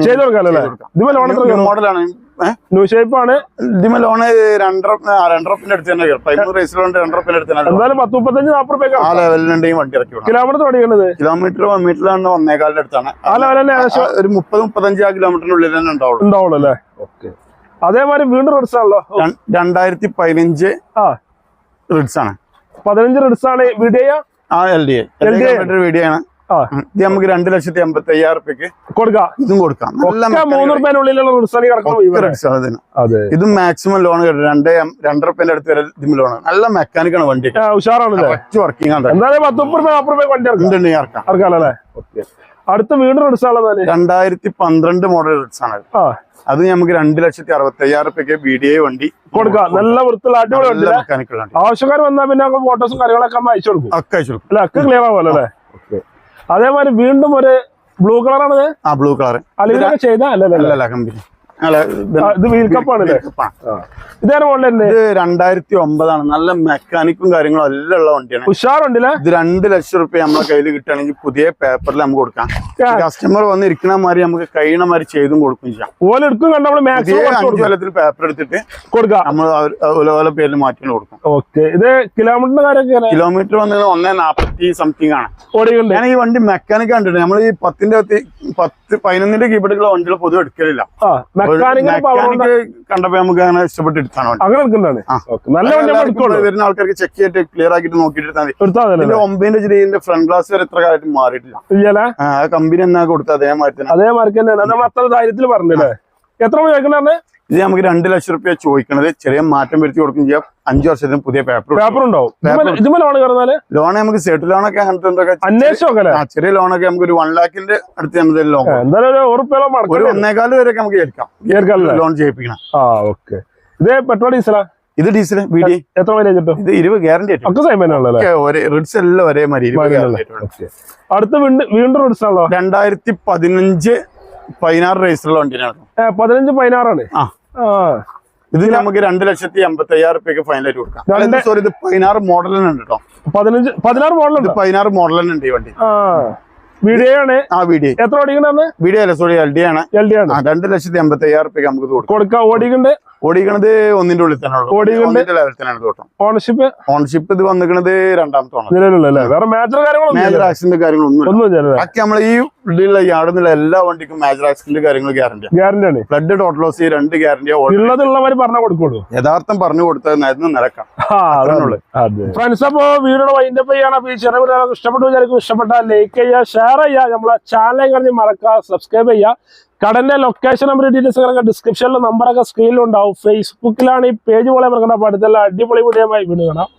മോഡലാണ് ന്യൂ ഷേപ്പ് ആണ്. ഇതിമ ലോണ് രണ്ടര രണ്ടരപ്പിന്റെ അടുത്ത് തന്നെ പതിമൂന്ന് റേസിലുണ്ട് രണ്ടര റുപ്യന്റെ അടുത്ത് തന്നെ എന്തായാലും പത്ത് മുപ്പത്തഞ്ച് നാൽപ്പത് രൂപ ആ ലെവലിലുണ്ടെങ്കിൽ വണ്ടി ഇറക്കി കിലോമീറ്റർ തുടങ്ങിയത് കിലോമീറ്റർ മീറ്ററിലാണ് ഒന്നേകാലിന്റെ അടുത്താണ്. ആ ലെവലല്ലേ ഒരു മുപ്പത് മുപ്പത്തഞ്ച് ആ കിലോമീറ്ററിന്റെ ഉള്ളിൽ തന്നെ ഉണ്ടാവുള്ളൂ. ഉണ്ടാവുള്ളൂ അല്ലേ? ഓക്കെ. അതേമാതിരി വീണ്ടും റെഡ്സ് ആണല്ലോ? രണ്ടായിരത്തി പതിനഞ്ച് ആ. റിഡ്സ് ആണ്. പതിനഞ്ച് റെഡ്സ് ആണ്. വീഡിയോ ആ L D L D video ആണ്. ഇത് നമുക്ക് രണ്ട് ലക്ഷത്തി എൺപത്തി അയ്യായിരം റുപ്യക്ക് കൊടുക്കാം? ഇതും കൊടുക്കാം. ആണ് ആണ് ഇതും മാക്സിമം ലോൺ കിട്ടും. രണ്ട് രണ്ടര റുപ്യന്റെ അടുത്ത് വരെ ഇതിന് ലോൺ നല്ല മെക്കാനിക്കാണ് വണ്ടി. ഉഷാറാണ് വർക്കിംഗ് ആണ്. ഇറക്കാം. അടുത്ത വീണ്ടും രണ്ടായിരത്തി പന്ത്രണ്ട് മോഡൽ ആണ് അത്. നമുക്ക് രണ്ട് ലക്ഷത്തി അറുപത്തി അയ്യായിരം റുപ്യക്ക് ബി ഡി ഐ വണ്ടി. കൊടുക്കാം. നല്ല വൃത്തിയുള്ള അടിപൊളി മെക്കാനിക്കൽ ആവശ്യക്കാർ വന്നാൽ പിന്നെ ഫോട്ടോസും കാര്യങ്ങളൊക്കെ അയച്ചു കൊടുക്കും. ഒക്കെ അയച്ചു കൊടുക്കും. ക്ലിയർ ആവുമല്ലോ അല്ലേ? അതേമാതിരി വീണ്ടും ഒരു ബ്ലൂ കളറാണത് ആ ബ്ലൂ കളർ അല്ലെങ്കിൽ ചെയ്ത? അല്ലല്ലോ അല്ലല്ല കമ്പനി അല്ല ഇത് വീൽ കപ്പാണല്ലേ. ഇതാണ് മോഡൽ തന്നെ ഇത് രണ്ടായിരത്തി ഒമ്പതാണ് നല്ല മെക്കാനിക്കും കാര്യങ്ങളും എല്ലാം ഉള്ള വണ്ടിയാണ്. ഉഷാറുണ്ടല്ലേ? ഇത് രണ്ട് ലക്ഷം റുപ്യ നമ്മളെ കയ്യിൽ കിട്ടുകയാണെങ്കിൽ പുതിയ പേപ്പറിൽ നമുക്ക് കൊടുക്കാം. കസ്റ്റമർ വന്ന് ഇരിക്കണ മാതിരി നമുക്ക് കഴിയണ മാതിരി ചെയ്തും കൊടുക്കും ചെയ്യാം. ഓല എടുക്കും കണ്ട അഞ്ചു കൊല്ലത്തിൽ പേപ്പർ എടുത്തിട്ട് കൊടുക്കാം. നമ്മൾ ഓല ഓല പേരിൽ മാറ്റി കൊടുക്കും. ഓക്കെ. ഇത് കിലോമീറ്ററിന്റെ കാര്യം? കിലോമീറ്റർ വന്നത് ഒന്നേ നാപ്പത്തി സംതിങ് ആണ്. ഞാൻ ഈ വണ്ടി മെക്കാനിക് കണ്ടിട്ട് നമ്മൾ ഈ പത്തിന്റെ പത്തി- പതിനൊന്നിന്റെ കീബിടുള്ള വണ്ടികൾ പൊതുവെ എടുക്കലില്ല. ആ മെക്കാനിക്കൽ പവർ മെക്കാനിക് കണ്ടപ്പോ നമുക്ക് അങ്ങനെ ഇഷ്ടപ്പെട്ട് എടുത്താണ് അങ്ങനെ എടുക്കുന്നതാണ്. നല്ല വരുന്ന ആൾക്കാർക്ക് ചെക്ക് ചെയ്തിട്ട് ക്ലിയർ നോക്കിയിട്ട് എടുത്താൽ മതി. ഇതിന്റെ ഒമ്പതിന്റെ ഇതിന്റെ ഫ്രണ്ട് ഗ്ലാസ് വരെ എത്ര കാലത്ത് മാറിയിട്ടില്ല. കമ്പനി എന്നാ കൊടുത്ത അതേ മാറ്റി അതേ മാർക്ക് തന്നെയാണ് അത്ര ധൈര്യത്തിൽ പറഞ്ഞില്ലേ? എത്ര മണി ചോദിക്കണേ ഇത് നമുക്ക് രണ്ട് ലക്ഷം റുപ്യ ചോദിക്കണത്. ചെറിയ മാറ്റം വരുത്തി കൊടുക്കും ചെയ്യാം. അഞ്ചു വർഷത്തിന് പുതിയ പേപ്പർ പേപ്പർ ഉണ്ടാവും. ഇതുമേ ലോൺ കയറുന്നാൽ ലോൺ നമുക്ക് സെറ്റ് ലോൺ അങ്ങനത്തെ എന്തൊക്കെ ചെറിയ ലോൺ ഒക്കെ നമുക്ക് ഒരു വൺ ലാഖിന്റെ അടുത്ത് നമുക്ക് ലോൺ ഒരു ഒന്നേകാൽ വരെയൊക്കെ നമുക്ക് ഏൽക്കാം. ലോൺ ചെയ്യിപ്പിക്കണം. ആ ഓക്കെ ഇത് പെട്രോൾ ഡീസലാ? ഇത് ഡീസൽ വീഡിയോ എത്ര മൈലേജ് കിട്ടും ഇത് ഇരുപത് ഗ്യാരണ്ടി ഒക്കെ റിഡ്സ് എല്ലാം ഒരേ മാതിരി അടുത്ത വീണ്ടും വീണ്ടും റൂട്ട്സ് ആണല്ലോ? രണ്ടായിരത്തി പതിനഞ്ച് പതിനാറ് രജിസ്റ്ററുള്ള വണ്ടിയാണ് പതിനഞ്ച് പതിനാറാണ്. ആ. ഇത് നമുക്ക് രണ്ട് ലക്ഷത്തി അമ്പത്തി അയ്യായിരം റുപ്യക്ക് ഫൈനലായിട്ട് കൊടുക്കാം സോറി ഇത് പതിനാറ് മോഡലിനുണ്ട് കേട്ടോ. പതിനഞ്ച് പതിനാറ് മോഡലുണ്ട് പതിനാറ് മോഡലിനുണ്ട് ഈ വണ്ടി. ആ വീഡിയോ ആണ്. ആ വീഡിയോ എത്ര ഓടിക്കണ്ടെന്ന് വീഡിയോ അല്ല സോറി എൽ ഡി ആണ്. എൽ ഡി ആണ്. രണ്ട് ലക്ഷത്തി അമ്പത്തി അയ്യായിരം നമുക്ക് കൊടുക്കാം. ഓടിക്കണ്ട്? ഓടിക്കണത് ഒന്നിന്റെ ഉള്ളിൽ തന്നെ? ഒന്നിന്റെ ലെവൽ തന്നെയാണ് ഓണർഷിപ്പ് ഓൺഷിപ്പ് ഇത് വന്നിക്കണത് രണ്ടാമത്തെ ഓണം നിലവിലുള്ള വേറെ മേജർ കാര്യങ്ങളൊന്നും മേജർ ഇല്ല. ആക്സിഡന്റ് കാര്യങ്ങളൊന്നും ഒന്നും ബാക്കി നമ്മൾ ഈ ഉള്ളിലുള്ള യാർഡിലുള്ള എല്ലാ വണ്ടിക്കും മേജർ ആക്സിഡന്റ് കാര്യങ്ങൾ ഗ്യാരണ്ടി ഗ്യാരണ്ടി ആണ്. ഫ്ലഡ് ടോട്ടൽ ലോസ് രണ്ട് ഗ്യാരണ്ടി ഉള്ളതുള്ളവർ പറഞ്ഞു കൊടുക്കുള്ളൂ. യഥാർത്ഥം പറഞ്ഞു കൊടുത്തതായിരുന്നു നിരക്കാം അതെ. ഫ്രണ്ട്സ് അപ്പോ വീഡിയോ വൈൻഡപ്പ് ചെയ്യണം ഈ ചെറിയ ഇഷ്ടപ്പെട്ടു വിചാരിക്കും. ഇഷ്ടപ്പെട്ട ലൈക്ക് ചെയ്യുക ഷെയർ ചെയ്യുക നമ്മളെ ചാനൽ കഴിഞ്ഞ് മറക്കുക സബ്സ്ക്രൈബ് ചെയ്യുക കടന്റെ ലൊക്കേഷൻ നമ്പർ ഡീറ്റെയിൽസ് കിടക്കുക ഡിസ്ക്രിപ്ഷനിൽ നമ്പറൊക്കെ സ്ക്രീനിലുണ്ടാവും ഫേസ്ബുക്കിലാണ് ഈ പേജ് പോലെ മറക്കേണ്ട. അടുത്തുള്ള അടിപൊളി വീഡിയോ വീണ്ടും കാണാം.